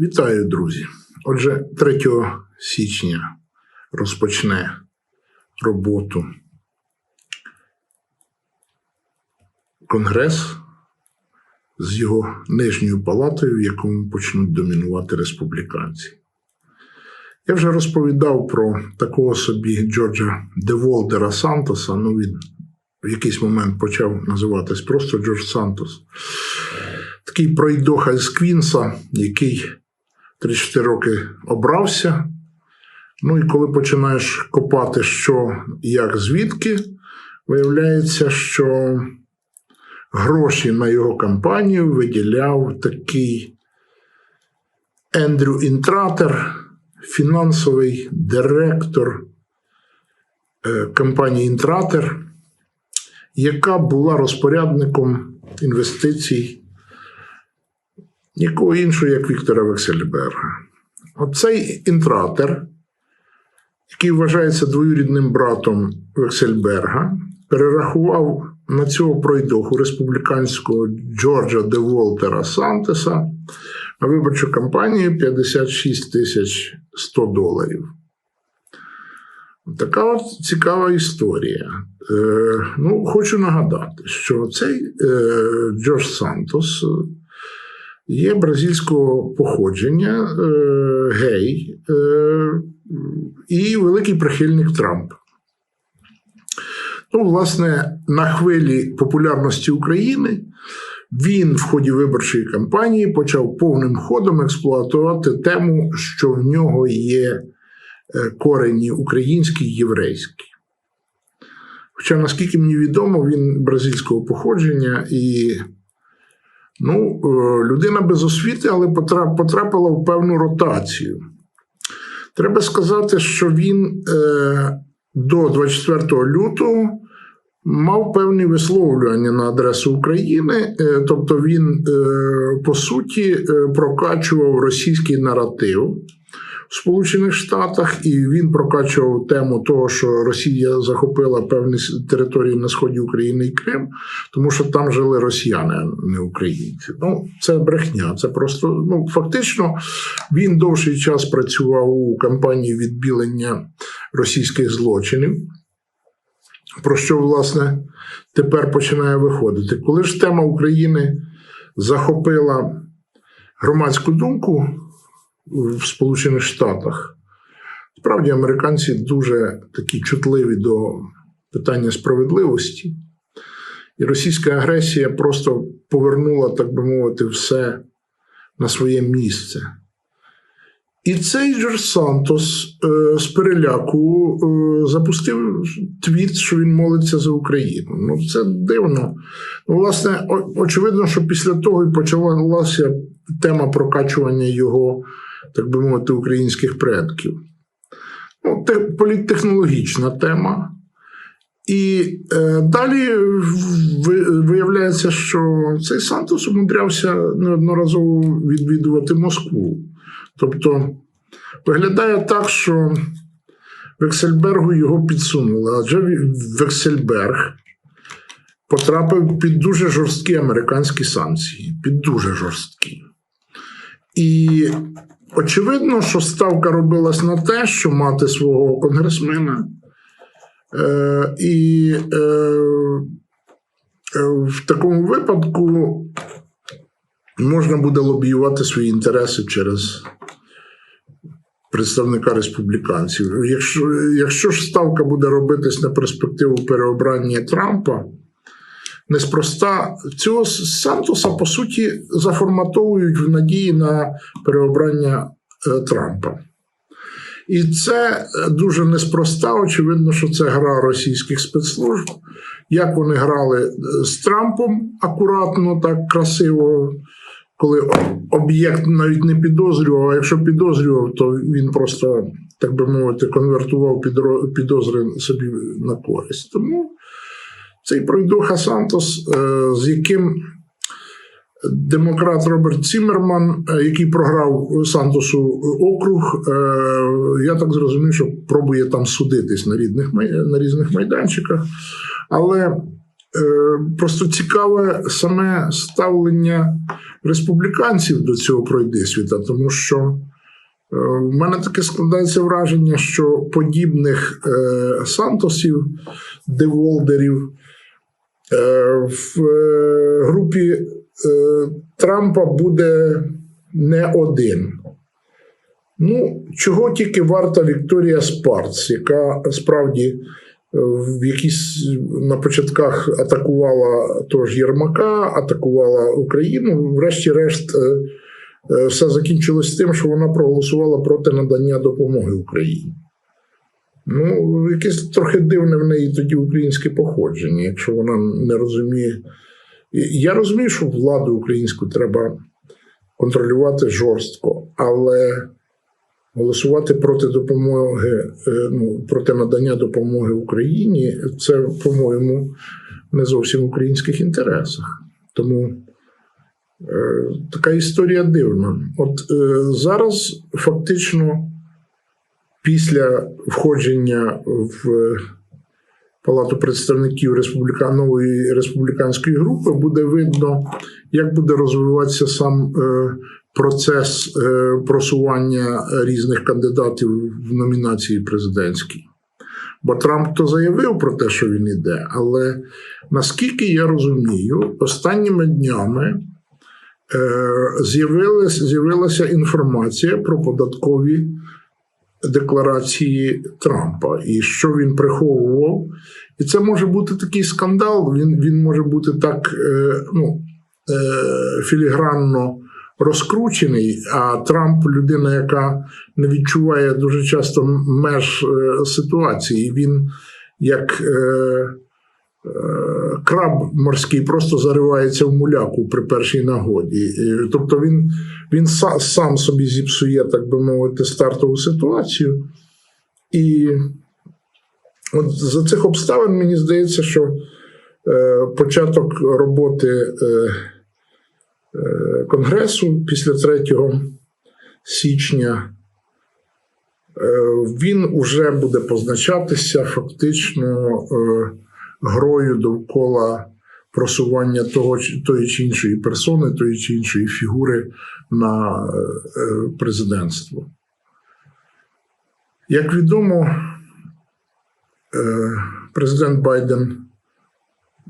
Вітаю, друзі. Отже, 3 січня розпочне роботу Конгрес з його нижньою палатою, в якому почнуть домінувати республіканці. Я вже розповідав про такого собі Джорджа Деволдера Сантоса. Ну, він в якийсь момент почав називатись просто Джордж Сантос. Такий пройдоха з Квінса, який 3-4 роки обрався. Ну і коли починаєш копати, що як звідки, виявляється, що гроші на його кампанію виділяв такий Ендрю Інтратер, фінансовий директор е, компанії Інтратер, яка була розпорядником інвестицій нікого іншого, як Віктора Вексельберга. Оцей інтратер, який вважається двоюрідним братом Вексельберга, перерахував на цього пройдоху республіканського Джорджа де Волтера Сантеса на виборчу кампанію 56 тисяч 100 доларів. Така от цікава історія. Е, ну, Хочу нагадати, що цей е, Джордж Сантос є бразильського походження, е, гей е, і великий прихильник Трампа. Ну, власне, на хвилі популярності України він в ході виборчої кампанії почав повним ходом експлуатувати тему, що в нього є е, корені українські й єврейські. Хоча, наскільки мені відомо, він бразильського походження і ну, е, людина без освіти, але потрапила в певну ротацію. Треба сказати, що він е, до 24 лютого мав певні висловлювання на адресу України, е, тобто він, по суті, прокачував російський наратив. Сполучених Штатах, і він прокачував тему того, що Росія захопила певні території на сході України і Крим, тому що там жили росіяни, а не українці. Ну, це брехня. Це просто ну фактично він довший час працював у кампанії відбілення російських злочинів. Про що, власне, тепер починає виходити. Коли ж тема України захопила громадську думку в Сполучених Штатах. Справді, американці дуже такі чутливі до питання справедливості, і російська агресія просто повернула, так би мовити, все на своє місце. І цей Джордж Сантос е, з переляку е, запустив твіт, що він молиться за Україну. Ну, це дивно. Ну, Власне, очевидно, що після того і почалася тема прокачування його так би мовити, українських предків. Ну, те, політтехнологічна тема. І е, далі виявляється, що цей Сантос умудрявся неодноразово відвідувати Москву. Тобто виглядає так, що Вексельбергу його підсунули, адже Вексельберг потрапив під дуже жорсткі американські санкції, під дуже жорсткі. І Очевидно, що ставка робилась на те, що мати свого конгресмена. Е, І е, в такому випадку можна буде лобіювати свої інтереси через представника республіканців. Якщо, Якщо ж ставка буде робитись на перспективу переобрання Трампа. Неспроста цього Сантоса по суті заформатовують в надії на переобрання е, Трампа. І це дуже неспроста. Очевидно, що це гра російських спецслужб. Як вони грали е, з Трампом акуратно, так красиво, коли об'єкт навіть не підозрював, а якщо підозрював, то він просто, так би мовити, конвертував підозри собі на користь. Тому цей пройдоха Сантос, е, з яким демократ Роберт Цімерман, е, який програв Сантосу округ, е, я так зрозумів, що пробує там судитись на рідних, на різних майданчиках. Але Просто цікаве саме ставлення республіканців до цього пройдисвіта, тому що в мене таке складається враження, що подібних е, Сантосів, деволдерів в е, групі е, Трампа буде не один. Ну, чого тільки варта Вікторія Спарц, яка справді е, в якісь на початках атакувала того ж Єрмака, атакувала Україну. Врешті-решт, е, е, все закінчилось тим, що вона проголосувала проти надання допомоги Україні. Ну, якесь трохи дивне в неї тоді українське походження, якщо вона не розуміє. Я розумію, що владу українську треба контролювати жорстко, але голосувати проти допомоги, е, ну, проти надання допомоги Україні, це, по-моєму, не зовсім в українських інтересах. Тому е, така історія дивна. От е, зараз фактично після входження в Палату представників республіка... нової республіканської групи буде видно, як буде розвиватися сам е, процес е, просування різних кандидатів в номінації президентській. Бо Трамп то заявив про те, що він іде, але наскільки я розумію, останніми днями е, з'явилася інформація про податкові декларації Трампа і що він приховував. І це може бути такий скандал. Він він може бути так е, ну, е, філігранно розкручений. А Трамп людина, яка не відчуває дуже часто меж е, ситуації. Він як е, краб морський просто заривається в муляку при першій нагоді. Тобто він, він сам собі зіпсує, так би мовити, стартову ситуацію. І от за цих обставин мені здається, що е, початок роботи е, е, Конгресу після 3 січня. е, Він уже буде позначатися фактично е, грою довкола просування того, тої чи іншої персони, тої чи іншої фігури на е, президентство. Як відомо, е, президент Байден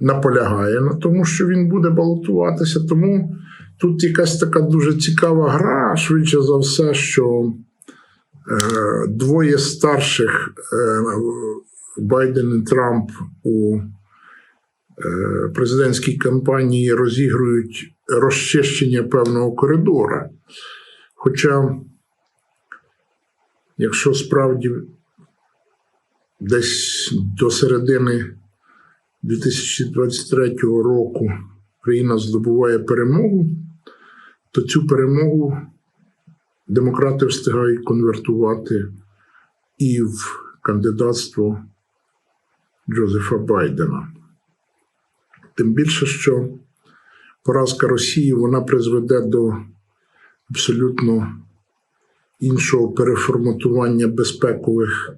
наполягає на тому, що він буде балотуватися. Тому тут якась така дуже цікава гра, швидше за все, що е, двоє старших Байден і Трамп у е, президентській кампанії розігрують розчищення певного коридора. Хоча, якщо справді десь до середини 2023 року країна здобуває перемогу, то цю перемогу демократи встигають конвертувати і в кандидатство Джозефа Байдена. Тим більше, що поразка Росії вона призведе до абсолютно іншого переформатування безпекових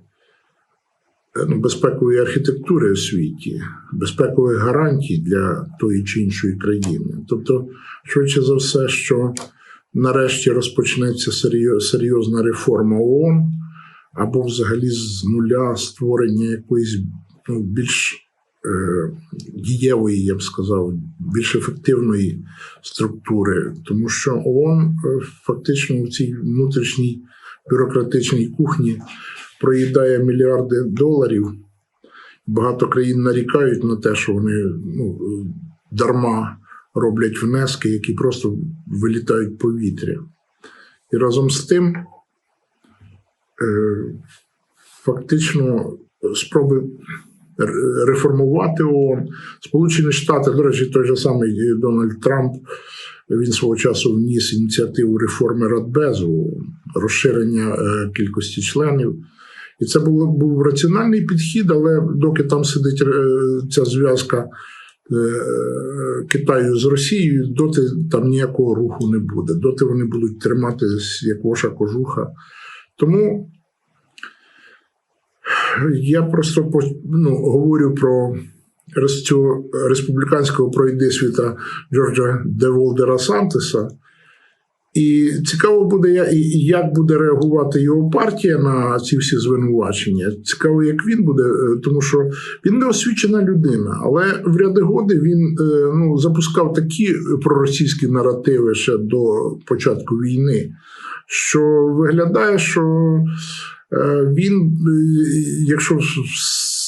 е, ну, безпекової архітектури у світі, безпекових гарантій для тої чи іншої країни. Тобто, швидше за все, що нарешті розпочнеться серйозна реформа ООН, або взагалі з нуля створення якоїсь ну, більш е, дієвої, я б сказав, більш ефективної структури, тому що ООН е, фактично в цій внутрішній бюрократичній кухні проїдає мільярди доларів. Багато країн нарікають на те, що вони ну, дарма роблять внески, які просто вилітають в повітря. І разом з тим, е, фактично, спроби реформувати ООН. Сполучені Штати, до речі, той же самий Дональд Трамп, він свого часу вніс ініціативу реформи Радбезу, розширення е, кількості членів. І це було, був раціональний підхід, але доки там сидить е, ця зв'язка е, Китаю з Росією, доти там ніякого руху не буде. Доти вони будуть триматись як воша кожуха. Тому я просто ну, говорю про цього республіканського пройдисвіта Джорджа Деволдера Сантеса. І цікаво буде, як буде реагувати його партія на ці всі звинувачення. Цікаво, як він буде, е, тому що він не освічена людина, але в ряди годи він е, ну, запускав такі проросійські наративи ще до початку війни, що виглядає, що він, е, якщо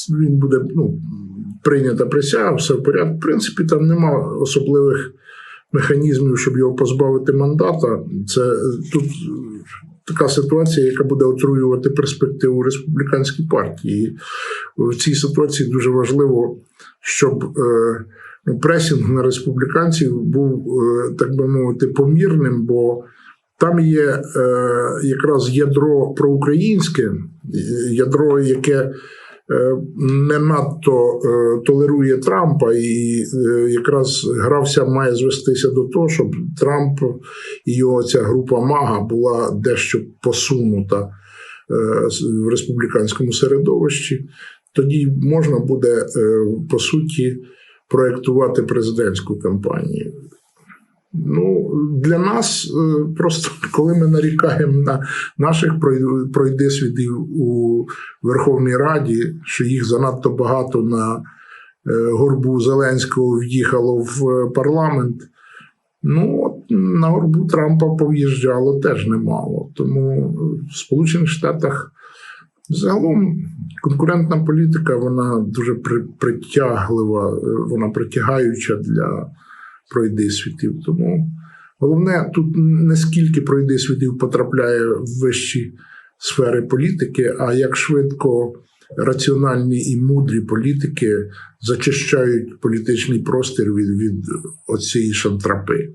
він буде ну, прийнята присяга, все в порядку. В принципі, там нема особливих механізмів, щоб його позбавити мандата. Це е, тут е, така ситуація, яка буде отруювати перспективу республіканській партії. І в цій ситуації дуже важливо, щоб е, ну, пресінг на республіканців був, е, так би мовити, помірним, бо там є е, якраз ядро проукраїнське, ядро, яке е, не надто е, толерує Трампа, і якраз грався має звестися до того, щоб Трамп і його ця група Мага була дещо посунута в республіканському середовищі. Тоді можна буде по суті проєктувати президентську кампанію. Ну, для нас е, просто коли ми нарікаємо на наших прой- пройдисвітів у Верховній Раді, що їх занадто багато на е, горбу Зеленського в'їхало в е, парламент. Ну, от на горбу Трампа пов'їжджало теж немало. Тому в Сполучених Штатах загалом конкурентна політика вона дуже притяглива, вона притягаюча для пройдисвітів. Тому головне тут не скільки пройдисвітів потрапляє в вищі сфери політики, а як швидко раціональні і мудрі політики зачищають політичний простір від, від оцієї шантрапи.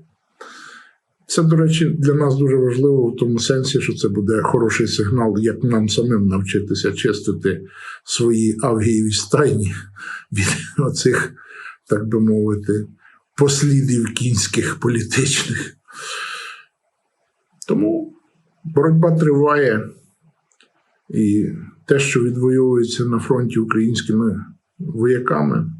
Це, до речі, для нас дуже важливо в тому сенсі, що це буде хороший сигнал, як нам самим навчитися чистити свої авгієві стайні від оцих, так би мовити, послідів кінських політичних. Тому боротьба триває, і те, що відвоюється на фронті українськими вояками,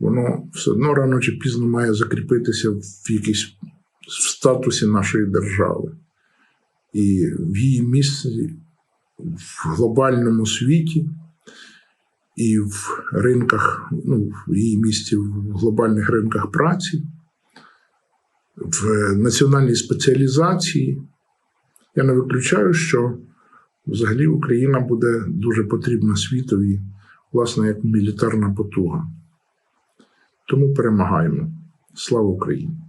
воно все одно рано чи пізно має закріпитися в якійсь в статусі нашої держави. І в її місці в глобальному світі, і в ринках, ну, в її місці в глобальних ринках праці, в національній спеціалізації. Я не виключаю, що взагалі Україна буде дуже потрібна світові, власне, як мілітарна потуга. Тому перемагаємо. Слава Україні!